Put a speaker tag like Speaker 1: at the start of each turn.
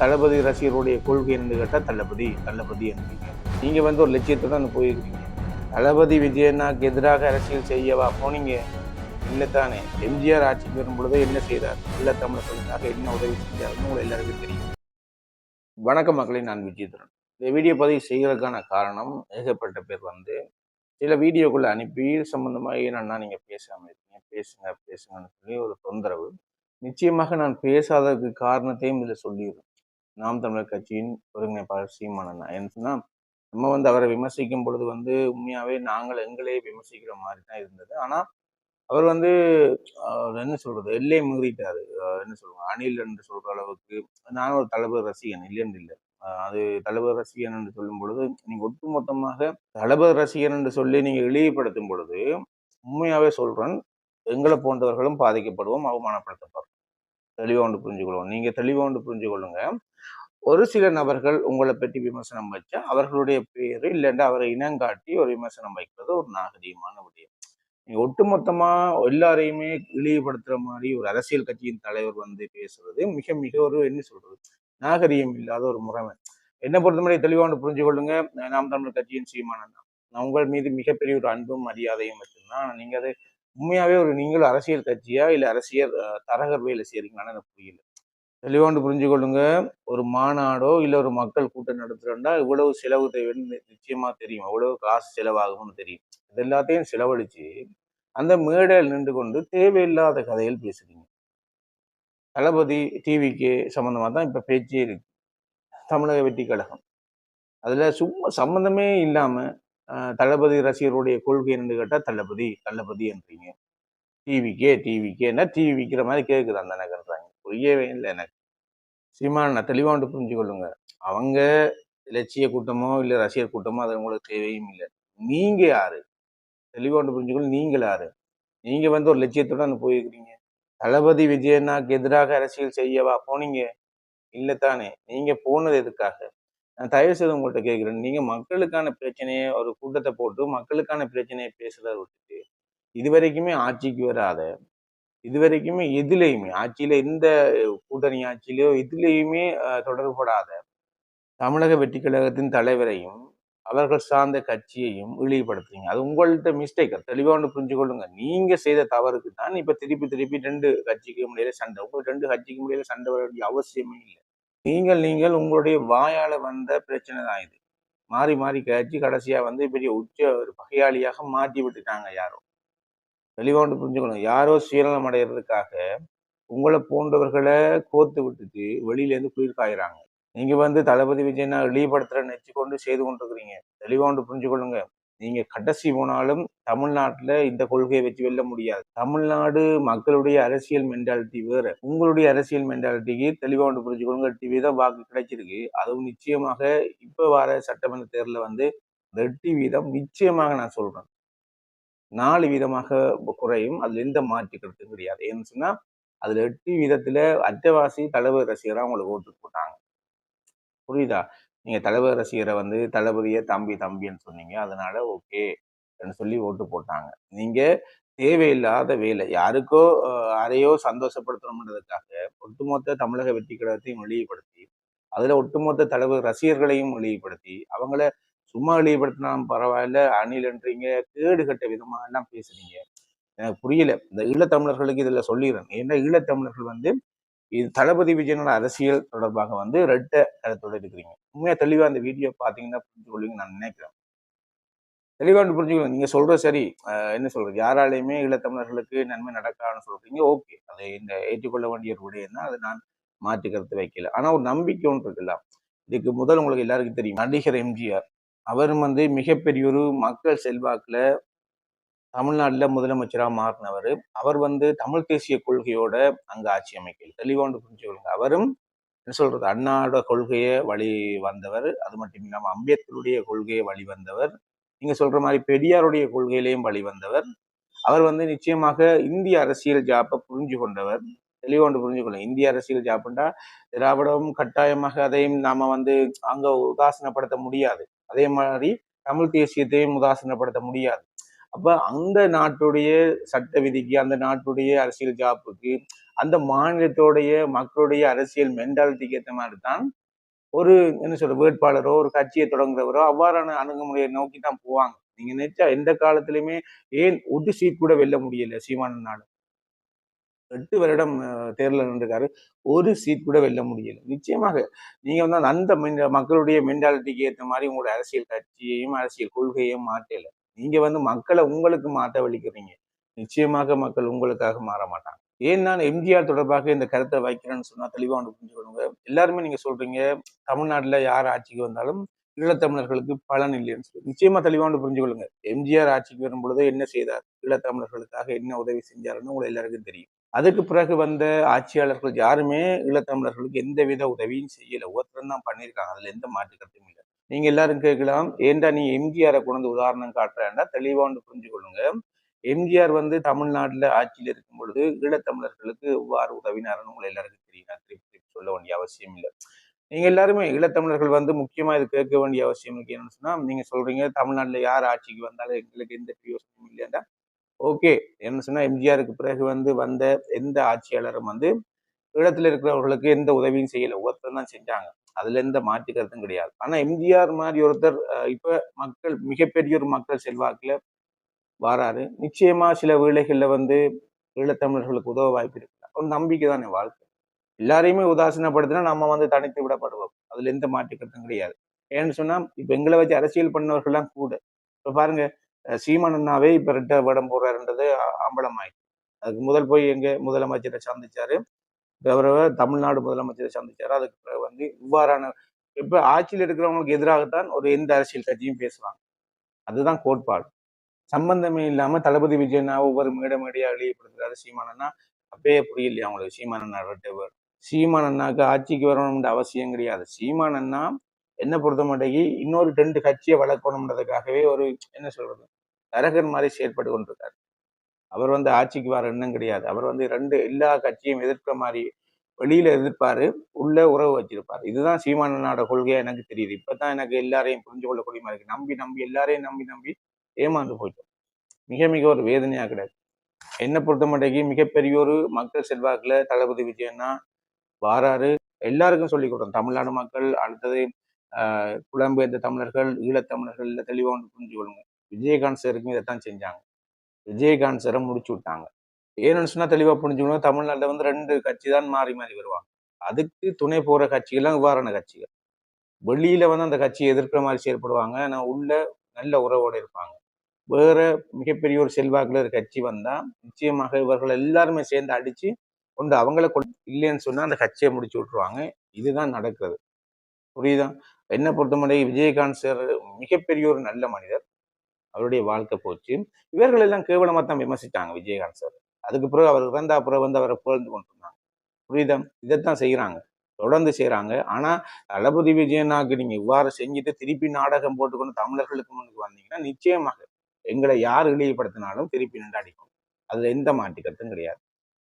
Speaker 1: தளபதி ரசிகருடைய கொள்கை என்று கேட்டால் தளபதி தளபதி என்றீங்க நீங்கள் வந்து ஒரு லட்சியத்துடன் போயிருக்கீங்க. தளபதி விஜயனாக்கு எதிராக அரசியல் செய்யவா போனீங்க. இல்லை தானே. எம்ஜிஆர் ஆட்சிக்கு வரும் பொழுது என்ன செய்தார்? இல்லை தமிழர்களுக்காக என்ன உதவி செஞ்சார்னு உங்களை எல்லாருக்கும் தெரியும். வணக்கம் மக்களை நான் விஜயதரன். இந்த வீடியோ பதிவு செய்வதற்கான காரணம் ஏகப்பட்ட பேர் வந்து சில வீடியோக்குள்ளே அனுப்பி சம்மந்தமாக என்னன்னா நீங்கள் பேசாமல் இருக்கீங்க பேசுங்க பேசுங்கன்னு சொல்லி ஒரு தொந்தரவு. நிச்சயமாக நான் பேசாததுக்கு காரணத்தையும் இதில் சொல்லிடுறேன் நாம் தமிழர் கட்சியின் ஒருங்கிணைப்பாளர் சீமானண்ணா ஏன்னு சொன்னால் நம்ம வந்து அவரை விமர்சிக்கும் பொழுது வந்து உண்மையாகவே நாங்கள் எங்களே விமர்சிக்கிற மாதிரி தான் இருந்தது. ஆனால் அவர் வந்து என்ன சொல்கிறது எல்லையை மீறிட்டாரு. என்ன சொல்லுவாங்க? அணில் என்று சொல்கிற அளவுக்கு நான் ஒரு தளபதி ரசிகன் இல்லைன்னு இல்லை. அது தளபதி ரசிகன் என்று சொல்லும் பொழுது நீங்கள் ஒட்டுமொத்தமாக தளபதி ரசிகன் என்று சொல்லி நீங்கள் இழிவுபடுத்தும் பொழுது உண்மையாகவே சொல்கிறேன் எங்களை போன்றவர்களும் பாதிக்கப்படுவோம் அவமானப்படுத்தப்படும். தெளிவாக ஒன்று புரிஞ்சுக்கொள்வோம். நீங்க தெளிவாக ஒன்று புரிஞ்சு கொள்ளுங்க ஒரு சில நபர்கள் உங்களை பற்றி விமர்சனம் வச்சா அவர்களுடைய பேர் இல்லைன்னா அவரை இனங்காட்டி ஒரு விமர்சனம் வைக்கிறது ஒரு நாகரீகமான விடயம். நீங்கள் ஒட்டுமொத்தமா எல்லாரையுமே இழிவுபடுத்துகிற மாதிரி ஒரு அரசியல் கட்சியின் தலைவர் வந்து பேசுறது மிக மிக ஒரு என்ன சொல்றது? நாகரீகம் இல்லாத ஒரு முறைமை. என்னை பொறுத்தவரை தெளிவாக புரிஞ்சு கொள்ளுங்க நாம் தமிழர் கட்சியின் சீமானன் தான். நான் உங்கள் மீது மிகப்பெரிய ஒரு அன்பும் மரியாதையும் வச்சிருந்தேன். நீங்க அதை உண்மையாகவே ஒரு நீங்களும் அரசியல் கட்சியா இல்லை அரசியல் தரகர் வேலை செய்கிறீங்களான்னு எனக்கு புரியல. தெளிவாண்டு புரிஞ்சு கொள்ளுங்க. ஒரு மாநாடோ இல்லை ஒரு மக்கள் கூட்டம் நடத்துகிறோம்னா இவ்வளவு செலவு தேவைன்னு நிச்சயமாக தெரியும். இவ்வளவு காசு செலவாகும்னு தெரியும். இது எல்லாத்தையும் செலவழித்து அந்த மேடையில் நின்று கொண்டு தேவையில்லாத கதையில் பேசுகிறீங்க தளபதி டிவிக்கு சம்மந்தமாக தான் இப்போ பேச்சே இருக்கு. தமிழக வெற்றி கழகம். அதில் சும்மா சம்மந்தமே இல்லாமல் தளபதி ரசிகருடைய கொள்கை என்று கேட்டால் தளபதி தளபதி என்றீங்க. டிவிக்கே டிவிக்கேன்னா டிவி விற்கிற மாதிரி கேட்குது அந்த நகர்றாங்க. புரியவே இல்லை எனக்கு. சீமான் நான் தெளிவாக ஒன்று புரிஞ்சு கொள்ளுங்க அவங்க இலட்சிய கூட்டமோ இல்லை ரசிகர் கூட்டமோ அது உங்களுக்கு தேவையும் இல்லை. நீங்கள் யாரு? தெளிவாக புரிஞ்சுக்கொள்ள நீங்கள் யாரு? நீங்கள் வந்து ஒரு லட்சியத்துடன் போயிருக்கிறீங்க. தளபதி விஜயனாக்கு எதிராக அரசியல் செய்யவா போனீங்க? இல்லை தானே. போனது எதுக்காக? தயவு செய்து உங்கள்கிட்ட கேட்குறேன். நீங்க மக்களுக்கான பிரச்சனையை ஒரு கூட்டத்தை போட்டு மக்களுக்கான பிரச்சனையை பேசுகிறத விட்டுட்டு இதுவரைக்குமே ஆட்சிக்கு வராத இதுவரைக்குமே எதுலேயுமே ஆட்சியில எந்த கூட்டணி ஆட்சியிலையோ எதுலேயுமே தொடர்புபடாத தொடர்படாத தமிழக வெற்றி கழகத்தின் தலைவரையும் அவர்கள் சார்ந்த கட்சியையும் இழிவுபடுத்துறீங்க. அது உங்கள்கிட்ட மிஸ்டேக் தெளிவாக ஒன்று புரிஞ்சு கொள்ளுங்க. நீங்க செய்த தவறுக்கு தான் இப்ப திருப்பி திருப்பி ரெண்டு கட்சிக்கு முடியல சண்டை. உங்களுக்கு ரெண்டு கட்சிக்கு முடியல சண்டை வர வேண்டிய அவசியமே இல்லை. நீங்கள் நீங்கள் உங்களுடைய வாயால வந்த பிரச்சனை தான் இது. மாறி மாறி கழிச்சு கடைசியா வந்து பெரிய உச்ச ஒரு பகையாளியாக மாற்றி விட்டுட்டாங்க யாரோ. தெளிவாக ஒன்று புரிஞ்சுக்கணும். யாரோ சீரணம் அடைகிறதுக்காக உங்களை போன்றவர்களை கோத்து விட்டுட்டு வெளியிலேருந்து குளிர் காயுறாங்க. நீங்க வந்து தளபதி விஜயனா இழிவுபடுத்துற நெச்சு கொண்டு செய்து கொண்டிருக்கிறீங்க. தெளிவாக ஒன்று புரிஞ்சுக்கொள்ளுங்க. நீங்க கடைசி போனாலும் தமிழ்நாட்டுல இந்த கொள்கையை வச்சு வெல்ல முடியாது. தமிழ்நாடு மக்களுடைய அரசியல் மென்டாலிட்டி வேற. உங்களுடைய அரசியல் மென்டாலிட்டிக்கு தெளிவா ஒன்று புரிஞ்சுக்கொள்ளுங்க எட்டு வீதம் வாக்கு கிடைச்சிருக்கு. அதுவும் நிச்சயமாக இப்ப வர சட்டமன்ற தேர்தலில் வந்து இந்த எட்டு வீதம் நிச்சயமாக நான் சொல்றேன். நாலு வீதமாக குறையும். அதுல எந்த மாற்று கருத்தும் கிடையாது. ஏன்னு சொன்னா அதுல எட்டு வீதத்துல அத்தவாசி தலைவர் ரசிகரா அவங்களுக்கு ஓட்டு போட்டாங்க. புரியுதா? நீங்கள் தளபதி ரசிகரை வந்து தளபதியை தம்பி தம்பின்னு சொன்னீங்க. அதனால ஓகே சொல்லி ஓட்டு போட்டாங்க. நீங்கள் தேவையில்லாத வேலை யாருக்கோ யாரையோ சந்தோஷப்படுத்தணும்ன்றதுக்காக ஒட்டுமொத்த தமிழக வெற்றி கழகத்தையும் வெளிப்படுத்தி அதில் ஒட்டுமொத்த தளபதி ரசிகர்களையும் வெளிப்படுத்தி அவங்கள சும்மா வெளிப்படுத்தினாலும் பரவாயில்ல அணில்ன்றீங்க கேடு கட்ட விதமாக எல்லாம் பேசுறீங்க. எனக்கு புரியல. இந்த ஈழத்தமிழர்களுக்கு இதில் சொல்லிடுறேன். ஏன்னா ஈழத்தமிழர்கள் வந்து இது தளபதி விஜயனோட அரசியல் தொடர்பாக வந்து ரெட்ட கருத்தோடு இருக்கிறீங்க உண்மையா தெளிவா அந்த வீடியோ பார்த்தீங்கன்னா புரிஞ்சு நான் நினைக்கிறேன். தெளிவாக ஒன்று புரிஞ்சுக்கணும் நீங்க சொல்ற சரி. என்ன சொல்றது? யாராலையுமே ஈழத்தமிழர்களுக்கு நன்மை நடக்காதுன்னு சொல்றீங்க. ஓகே. அதை இந்த ஏற்றுக்கொள்ள வேண்டிய ஒரு விடயம் தான் அதை நான் மாற்றி கருத்து வைக்கல. ஆனா ஒரு நம்பிக்கை ஒன்று இருக்குல்ல இதுக்கு முதல் உங்களுக்கு எல்லாருக்கும் தெரியும். நடிகர் எம்ஜிஆர். அவரும் வந்து மிகப்பெரிய ஒரு மக்கள் செல்வாக்குல தமிழ்நாட்டில் முதலமைச்சராக மாறினவர். அவர் வந்து தமிழ் தேசிய கொள்கையோட அங்கே ஆட்சி அமைக்கல. தெளிவாண்டு புரிஞ்சுக்கொள்ளுங்க அவரும் என்ன சொல்றது? அண்ணாவோட கொள்கையை வழி வந்தவர். அது மட்டும் இல்லாமல் அம்பேத்கருடைய கொள்கையை வழி வந்தவர். நீங்க சொல்ற மாதிரி பெரியாருடைய கொள்கையிலையும் வழி வந்தவர். அவர் வந்து நிச்சயமாக இந்திய அரசியல் ஜாப்பை புரிஞ்சு கொண்டவர். தெளிவாண்டு புரிஞ்சுக்கொள்ளும் இந்திய அரசியல் ஜாப்புண்டா திராவிடமும் கட்டாயமாக அதையும் நாம வந்து அங்க உதாசீனப்படுத்த முடியாது. அதே மாதிரி தமிழ் தேசியத்தையும் உதாசீனப்படுத்த முடியாது. அப்போ அந்த நாட்டுடைய சட்ட விதிக்கு அந்த நாட்டுடைய அரசியல் ஜாப்புக்கு அந்த மாநிலத்தோடைய மக்களுடைய அரசியல் மென்டாலிட்டிக்கு ஏற்ற மாதிரி தான் ஒரு என்ன சொல்ற வேட்பாளரோ ஒரு கட்சியை தொடங்குறவரோ அவ்வாறான அணுகுமுறையை நோக்கி தான் போவாங்க. நீங்க நினைச்சா எந்த காலத்திலுமே ஏன் ஒரு சீட் கூட வெல்ல முடியல சீமான நாடு எட்டு வருடம் தேர்தல் நின்றுக்காரு ஒரு சீட் கூட வெல்ல முடியல. நிச்சயமாக நீங்க வந்து அந்த மக்களுடைய மென்டாலிட்டிக்கு ஏற்ற மாதிரி உங்களுடைய அரசியல் கட்சியையும் அரசியல் கொள்கையையும் மாற்றல. நீங்க வந்து மக்களை உங்களுக்கு மாற்ற வலிக்கிறீங்க நிச்சயமாக மக்கள் உங்களுக்காக மாற மாட்டாங்க. ஏன் நான் எம்ஜிஆர் தொடர்பாக இந்த கருத்தை வைக்கிறேன்னு சொன்னா தெளிவா ஒன்று புரிஞ்சுக்கணுங்க. எல்லாருமே நீங்க சொல்றீங்க தமிழ்நாட்டில் யார் ஆட்சிக்கு வந்தாலும் ஈழத்தமிழர்களுக்கு பலன் இல்லைன்னு சொல்லி. நிச்சயமா தெளிவாண்டு புரிஞ்சுக்கொள்ளுங்க. எம்ஜிஆர் ஆட்சிக்கு வரும் பொழுது என்ன செய்தார்? ஈழத்தமிழர்களுக்காக என்ன உதவி செஞ்சாருன்னு உங்களை எல்லாருக்கும் தெரியும். அதுக்கு பிறகு வந்த ஆட்சியாளர்கள் யாருமே ஈழத்தமிழர்களுக்கு எந்த வித உதவியும் செய்யல. ஒருத்தரும் தான் பண்ணியிருக்காங்க. அதுல எந்த மாற்று கருத்தும் இல்லை. நீங்க எல்லாரும் கேட்கலாம். ஏன்டா நீ எம்ஜிஆரை கொண்டு உதாரணம் காட்டுறேன்டா தெளிவா வந்து புரிஞ்சு கொள்ளுங்க எம்ஜிஆர் வந்து தமிழ்நாட்டில் ஆட்சியில் இருக்கும் பொழுது ஈழத்தமிழர்களுக்கு எவ்வாறு உதவினார்னு உங்களை எல்லாருக்கும் தெரியும். திருப்பி திருப்பி சொல்ல வேண்டிய அவசியம் இல்லை. நீங்க எல்லாருமே ஈழத்தமிழர்கள் வந்து முக்கியமா இது கேட்க வேண்டிய அவசியம் என்னன்னு சொன்னா நீங்க சொல்றீங்க தமிழ்நாட்டில் யார் ஆட்சிக்கு வந்தாலும் எங்களுக்கு எந்த பிரயோசனமும் இல்லையாண்டா. ஓகே. என்ன சொன்னா எம்ஜிஆருக்கு பிறகு வந்து வந்த எந்த ஆட்சியாளரும் வந்து ஈழத்துல இருக்கிறவர்களுக்கு எந்த உதவியும் செய்யல. ஒருத்தர் தான் செஞ்சாங்க. அதுல எந்த மாற்று கருத்தும் கிடையாது. ஆனா எம்ஜிஆர் மாதிரி ஒருத்தர் இப்ப மக்கள் மிகப்பெரிய ஒரு மக்கள் செல்வாக்குல வராரு. நிச்சயமா சில வேளைகள்ல வந்து ஈழத்தமிழர்களுக்கு உதவ வாய்ப்பு இருக்கு. ஒரு நம்பிக்கை தானே வாழ்க்கை. எல்லாரையுமே உதாசீனப்படுத்தினா நம்ம வந்து தனித்து விடப்படுவோம். அதுல எந்த மாற்று கருத்தும் கிடையாது. ஏன்னு சொன்னா இப்ப எங்களை வச்சு அரசியல் பண்ணவர்கள்லாம் கூட இப்ப பாருங்க சீமானண்ணாவே இப்ப ரெட்ட வடம் போடுறாருன்றது அம்பலம் ஆயிடுச்சு அதுக்கு முதல் போய் எங்க முதலமைச்சரை சந்திச்சாரு. கௌரவ தமிழ்நாடு முதலமைச்சரை சந்திச்சார். அதுக்கு பிறகு வந்து இவ்வாறான இப்போ ஆட்சியில் இருக்கிறவங்களுக்கு எதிராகத்தான் ஒரு எந்த அரசியல் கட்சியும் பேசுவாங்க. அதுதான் கோட்பாடு. சம்பந்தமே இல்லாம தளபதி விஜயனா ஒவ்வொரு மேட மேடையாக வெளியப்படுத்துறாரு சீமானன்னா அப்பயே புரியலையா அவங்களுக்கு சீமானண்ணா ரெட்டவர் சீமானண்ணாக்கு ஆட்சிக்கு வரணும்ன்ற அவசியம் கிடையாது. சீமானண்ணா என்ன பொறுத்த மாட்டேங்கி இன்னொரு ரெண்டு கட்சியை வளர்க்கணும்ன்றதுக்காகவே ஒரு என்ன சொல்றது தரகர் மாதிரி செயற்பட்டு கொண்டிருக்காரு. அவர் வந்து ஆட்சிக்கு வர எண்ணம் கிடையாது. அவர் வந்து ரெண்டு எல்லா கட்சியும் எதிர்க்கிற மாதிரி வெளியில எதிர்ப்பாரு உள்ள உறவு வச்சிருப்பாரு. இதுதான் சீமானனோட கொள்கையா எனக்கு தெரியுது. இப்பதான் எனக்கு எல்லாரையும் புரிஞ்சு கொள்ளக்கூடிய மாதிரி இருக்கு. நம்பி நம்பி எல்லாரையும் நம்பி நம்பி ஏமாந்து போயிட்டோம். மிக மிக ஒரு வேதனையா கிடையாது என்னை பொறுத்த மட்டைக்கு மிகப்பெரிய ஒரு மக்கள் செல்வாக்குல தளபதி விஜயன்னா வாராரு. எல்லாருக்கும் சொல்லிக் கொடுத்தோம் தமிழ்நாடு மக்கள் அடுத்தது புலம்பெயர்ந்த தமிழர்கள் ஈழத்தமிழர்கள் தெளிவாக ஒன்று புரிஞ்சு கொள்ளுங்க விஜயகாந்த் சருக்கும் இதைத்தான் செஞ்சாங்க. விஜயகாந்த் சரை முடிச்சு விட்டாங்க. ஏன்னு சொன்னால் தெளிவாக புரிஞ்சுக்கணும். தமிழ்நாட்டில் வந்து ரெண்டு கட்சி தான் மாறி மாறி வருவாங்க. அதுக்கு துணை போகிற கட்சிகள்லாம் விவாரண கட்சிகள். வெளியில வந்து அந்த கட்சியை எதிர்க்கிற மாதிரி செயல்படுவாங்க. ஆனால் உள்ள நல்ல உறவோடு இருப்பாங்க. வேற மிகப்பெரிய ஒரு செல்வாக்கில் ஒரு கட்சி வந்தால் நிச்சயமாக இவர்கள் எல்லாருமே சேர்ந்து அடித்து கொண்டு அவங்கள இல்லைன்னு சொன்னால் அந்த கட்சியை முடிச்சு விட்ருவாங்க இதுதான் நடக்கிறது. புரியுதா? என்ன பொறுத்தமட்டை விஜயகாந்த் சார் மிகப்பெரிய ஒரு நல்ல மனிதர். அவருடைய வாழ்க்கை போச்சு. இவர்கள் எல்லாம் கேவலமாக தான் விமர்சித்தாங்க விஜயகாந்த் சார். அதுக்கு பிறகு அவர் இறந்த அப்புறம் வந்து அவரை புகழ்ந்து கொண்டிருந்தாங்க. புரியுதா? இதைத்தான் செய்கிறாங்க தொடர்ந்து செய்கிறாங்க ஆனால் தளபதி விஜயனாக்கு நீங்கள் இவ்வாறு செஞ்சுட்டு திருப்பி நாடகம் போட்டுக்கொண்டு தமிழர்களுக்கு முன்னுக்கு வந்தீங்கன்னா நிச்சயமாக எங்களை யார் இழிவுபடுத்தினாலும் திருப்பி நின்று அடிக்கும் அதில் எந்த மாற்றிக்கத்தும் கிடையாது.